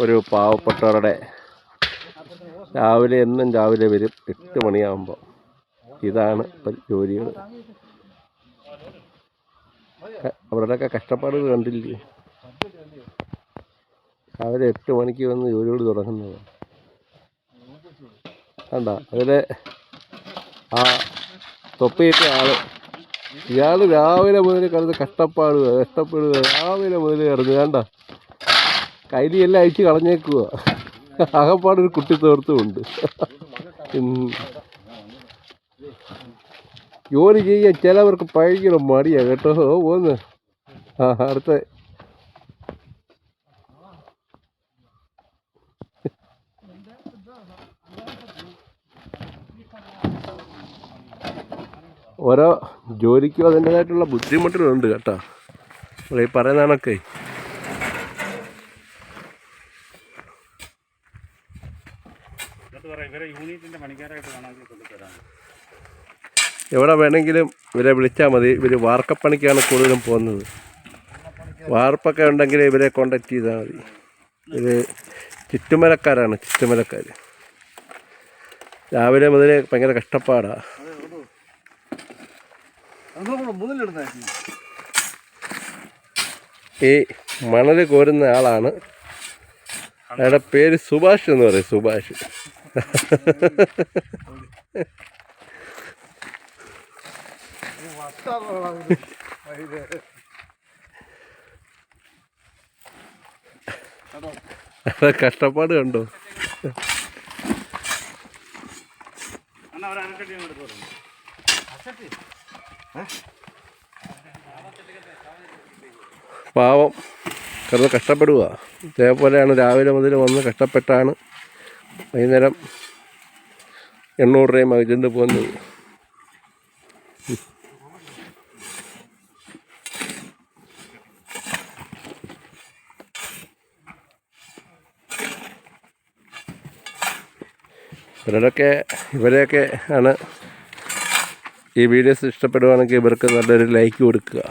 ഒരു പാവപ്പെട്ടവരുടെ രാവിലെ എന്നും രാവിലെ വരും എട്ട് മണിയാകുമ്പോൾ ഇതാണ് ഇപ്പം ജോലികൾ അവരുടെയൊക്കെ കഷ്ടപ്പാടുകൾ കണ്ടില്ലേ? രാവിലെ എട്ട് മണിക്ക് വന്ന് ജോലികൾ തുടങ്ങുന്നത്. കണ്ട? അതിൽ ആ തൊപ്പിയിട്ട ആൾ ഇയാൾ രാവിലെ മുതൽ കിടന്ന് കഷ്ടപ്പാടുക കഷ്ടപ്പെടുക. രാവിലെ മുതൽ കിടന്ന് കണ്ട. കൈലിയെല്ലാം അഴിച്ച് കളഞ്ഞേക്കുക. അകപ്പാടൊരു കുട്ടി തോർത്തുമുണ്ട്. ജോലി ചെയ്യാൻ ചിലവർക്ക് ഭയങ്കര മടിയാണ് കേട്ടോ. പോന്ന്. ആ അടുത്ത ഓരോ ജോലിക്കും അതിന്റെതായിട്ടുള്ള ബുദ്ധിമുട്ടുകളുണ്ട് കേട്ടോ. ഈ പറയുന്ന കണക്കേ എന്നിട്ട് പറയാം ഇവരെ യൂണിറ്റിന്റെ പണിക്കാരായിട്ട് വേണമെങ്കിൽ എവിടെ വേണമെങ്കിലും ഇവരെ വിളിച്ചാൽ മതി. ഇവർ വാർക്കപ്പണിക്കാണ് കൂടുതലും പോകുന്നത്. വാർപ്പൊക്കെ ഉണ്ടെങ്കിൽ ഇവരെ കോണ്ടാക്ട് ചെയ്താൽ മതി. ഇത് ചുറ്റുമലക്കാരാണ് ചുറ്റുമലക്കാർ രാവിലെ മുതലേ ഭയങ്കര കഷ്ടപ്പാടാണ് ഈ മണൽ കോരുന്ന ആളാണ്. അയാളുടെ പേര് സുഭാഷ് എന്ന് പറയും സുഭാഷ്. അയാളുടെ കഷ്ടപ്പാട് കണ്ടോ? അരക്കട്ടി എടുത്ത് പറഞ്ഞു പാവം. കിടന്ന് കഷ്ടപ്പെടുക ഇതേപോലെയാണ് രാവിലെ മുതൽ വന്ന് കഷ്ടപ്പെട്ടാണ് വൈകുന്നേരം എണ്ണൂറ് രൂപയും മകിച്ചുകൊണ്ട് പോകുന്നത് ഇവരൊക്കെ ഇവരെയൊക്കെ ആണ് ഈ വീഡിയോസ് ഇഷ്ടപ്പെടുവാണെങ്കിൽ ഇവർക്ക് നല്ലൊരു ലൈക്ക് കൊടുക്കുക.